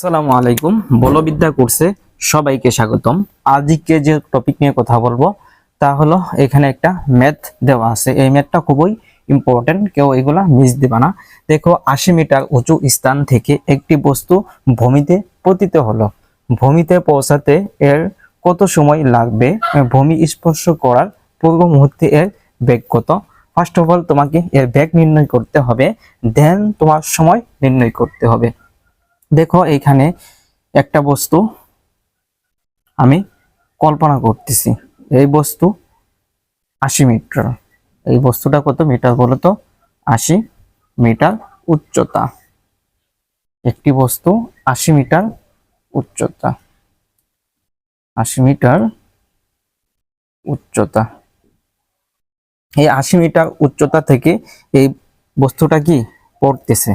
আসসালামু আলাইকুম। বলবিদ্যা কোর্সে সবাইকে স্বাগতম। আজকে যে টপিক নিয়ে কথা বলব, তা হলো এখানে একটা ম্যাথ দেওয়া আছে। এই ম্যাথটা খুবই ইম্পর্টেন্ট কেউ এগুলা মিস দিবা না। দেখো, আশি মিটার উঁচু স্থান থেকে একটি বস্তু ভূমিতে পতিত হলো। ভূমিতে পৌঁছাতে এর কত সময় লাগবে? ভূমি স্পর্শ করার পূর্ব মুহূর্তে এর বেগ কত? ফার্স্ট অফ অল তোমাকে এর বেগ নির্ণয় করতে হবে দেন তোমার সময় নির্ণয় করতে হবে। দেখো এখানে একটা বস্তু আমি কল্পনা করতেছি। এই বস্তু আশি মিটার। এই বস্তুটা কত মিটার বলো তো? আশি মিটার উচ্চতা। একটি বস্তু আশি মিটার উচ্চতা। আশি মিটার উচ্চতা। এই আশি মিটার উচ্চতা থেকে এই বস্তুটা কি পড়তেছে?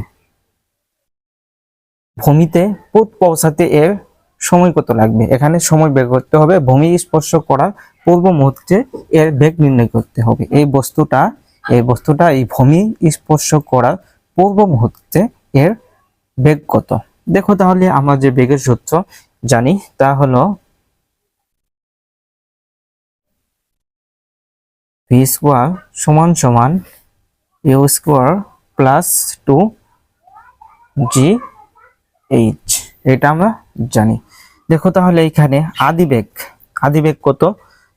ভূমিতে পোত পৌঁছাতে এর সময় কত লাগবে? এখানে সময় বের করতে হবে। ভূমি স্পর্শ করার পূর্ব মুহূর্তে এর বেগ নির্ণয় করতে হবে। এই বস্তুটা এই বস্তুটা, এই ভূমি স্পর্শ করার পূর্ব মুহূর্তে এর বেগ কত? দেখো তাহলে আমরা যে বেগের সূত্র জানি, তা হলো ভি স্কোয়ার সমান সমান U square plus two G H এটা আমরা জানি। দেখো তাহলে এখানে আদিবেগ আদিবেগ কত?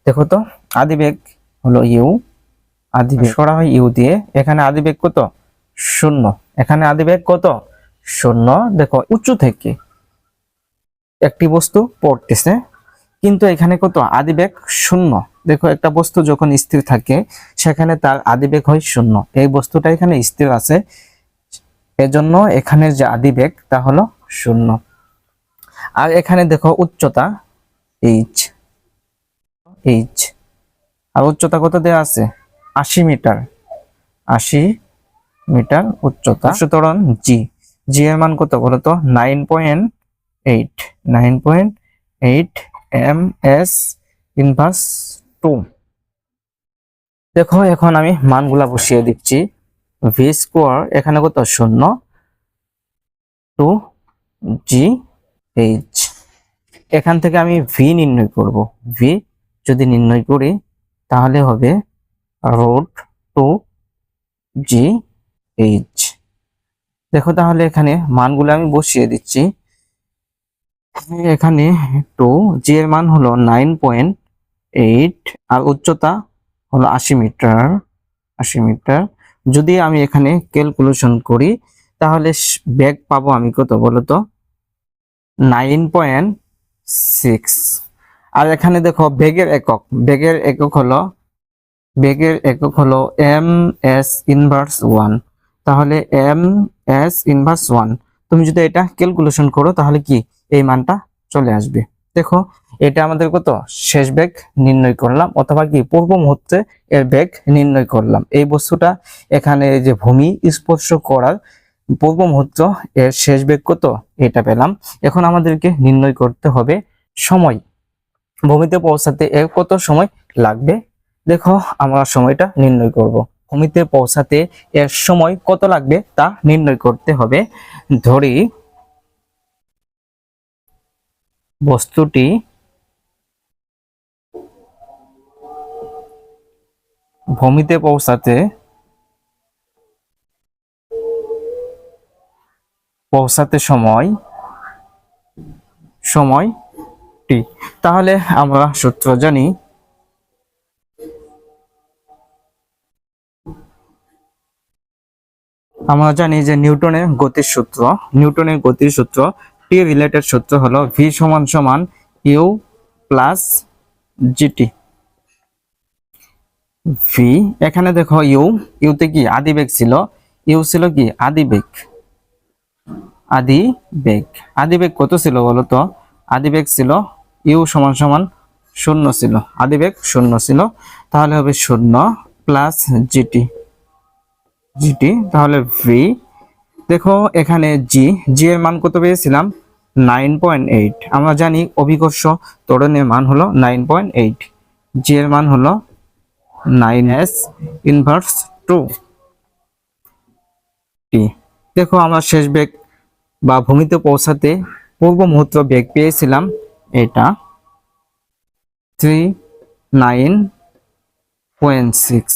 দেখো তো, আদিবেগ হলো ইউ, আদিবেগ করা হয় ইউ দিয়ে। এখানে আদিবেগ কত? শূন্য। এখানে আদিবেগ কত? শূন্য। দেখো, উঁচু থেকে একটি বস্তু পড়তেছে, কিন্তু এখানে কত? আদিবেগ শূন্য। দেখো, একটা বস্তু যখন স্থির থাকে, সেখানে তার আদিবেগ হয় শূন্য। এই বস্তুটা এখানে স্থির আছে। এজন্য এখানে যে আদিবেগ, তা হলো শূন্য। আর এখানে দেখো উচ্চতা এইচ এইচ আর উচ্চতা কত দেওয়া আছে? আশি মিটার। আশি মিটার উচ্চতা। সুতরাং জি জি এর মান কত বলো তো? Nine point eight nine point eight M S inverse two দেখো, এখন আমি মানগুলা বসিয়ে দিচ্ছি। ভি স্কোয়ার এখানে কত? শূন্য। টু জি এইচ এখান থেকে আমি ভি নির্ণয় করব। ভি যদি নির্ণয় করি, তাহলে হবে রুট টু জি এইচ দেখো তাহলে এখানে মানগুলো আমি বসিয়ে দিচ্ছি। এখানে টু জি এর মান হলো নাইন পয়েন্ট এইট আর উচ্চতা হলো আশি মিটার আশি মিটার। যদি আমি এখানে ক্যালকুলেশন করি তাহলে ব্যাগ পাবো আমি কত বলতো নাইন পয়েন্ট সিক্স। আর এখানে দেখো বেগের একক। বেগের একক হলো বেগের একক হলো এম এস ইনভার্স ওয়ান তাহলে এম এস ইনভার্স ওয়ান তুমি যদি এটা ক্যালকুলেশন করো, তাহলে কি এই মানটা চলে আসবে? দেখো, এটা আমাদের কত? শেষ বেগ নির্ণয় করলাম, অথবা কি পূর্ব মুহূর্তে এর বেগ নির্ণয় করলাম। এই বস্তুটা এখানে যে ভূমি স্পর্শ করার পূর্ব মুহূর্ত এর শেষ বেগ কত এটা পেলাম। এখন আমাদেরকে নির্ণয় করতে হবে সময়। ভূমিতে পৌঁছাতে এর কত সময় লাগবে? দেখো, আমরা সময়টা নির্ণয় করব। ভূমিতে পৌঁছাতে এর সময় কত লাগবে তা নির্ণয় করতে হবে। ধরি, বস্তুটি ভূমিতে পৌঁছাতে পৌঁছাতে সময় সময় টি তাহলে আমরা সূত্র জানি। আমরা জানি যে নিউটনের গতির সূত্র, নিউটনের গতির সূত্র টি রিলেটেড সূত্র হলো ভি সমান সমান ইউ প্লাস জিটি ভি এখানে দেখো ইউ ইউতে কি আদিবেগ ছিল? ইউ ছিল কি? আদি বেগ আদি বেগ আদি বেগ কত ছিল বলো তো? আদি বেগ ছিল ইউ সমান সমান শূন্য ছিল। আদি বেগ শূন্য ছিল, তাহলে হবে শূন্য প্লাস জিটি জিটি তাহলে ভি দেখো এখানে জি জি এর মান কত পেয়েছিলাম? নাইন পয়েন্ট এইট আমরা জানি অভিকর্ষ ত্বরণের মান হলো নাইন পয়েন্ট এইট জি এর মান হলো nine S inverse two T দেখো আমরা শেষ বেগ বা ভূমিতে পৌঁছাতে পূর্ব মুহূর্ত বেগ পেয়েছিলাম। এটা three nine point six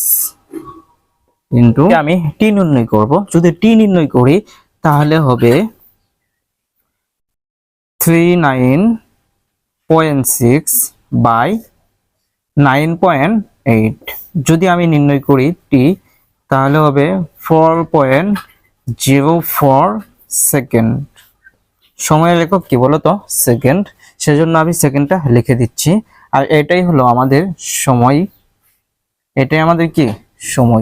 into আমি টি নির্ণয় করব। যদি টি নির্ণয় করি, তাহলে হবে three nine point six by nine point eight যদি আমি নির্ণয় করি টি তাহলে হবে four point zero four second সময়ের একক কি বলতো? সেকেন্ড সেজন্য আমি সেকেন্ডটা লিখে দিচ্ছি। আর এটাই হলো আমাদের সময়। এটাই আমাদের কি? সময়।